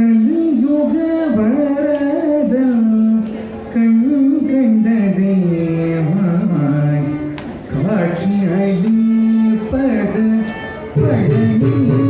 கலியுக வரதம் கண் கண்ட தேவமாய் காட்சி அளிப்பது பழனி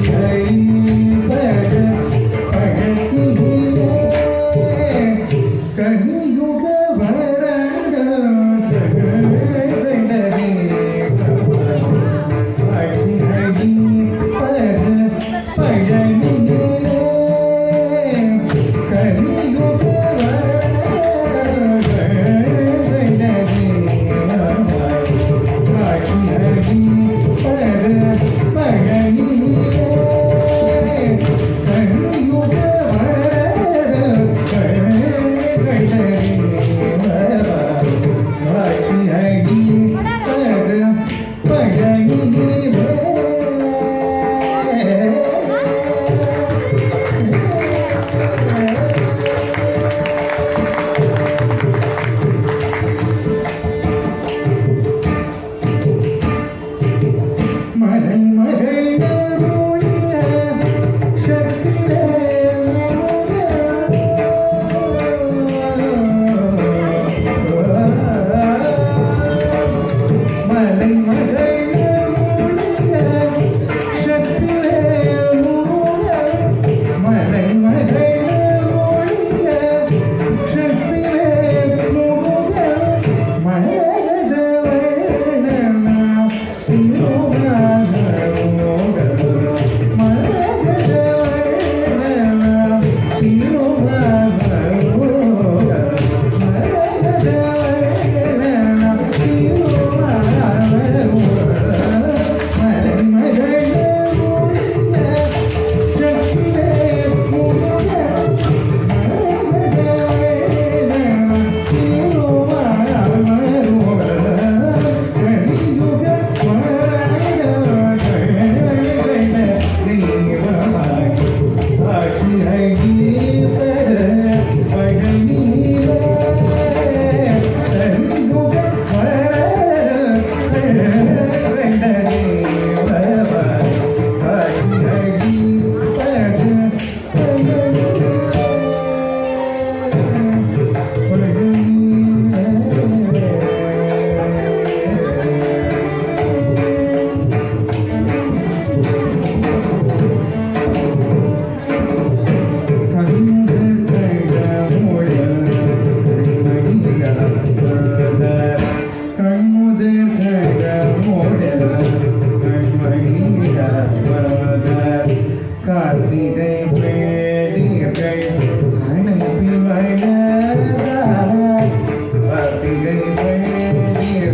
decay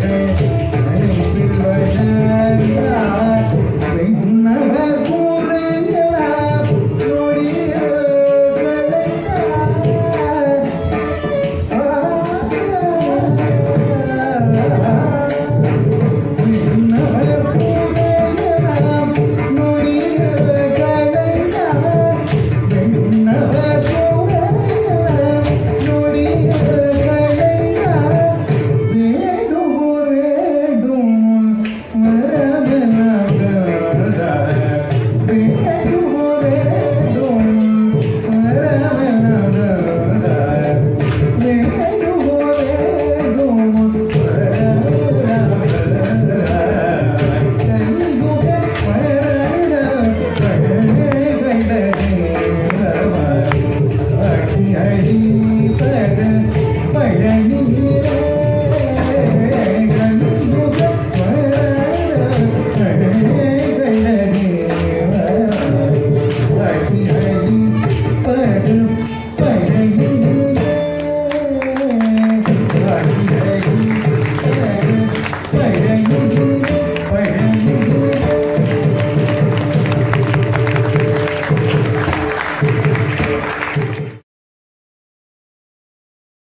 Thank you.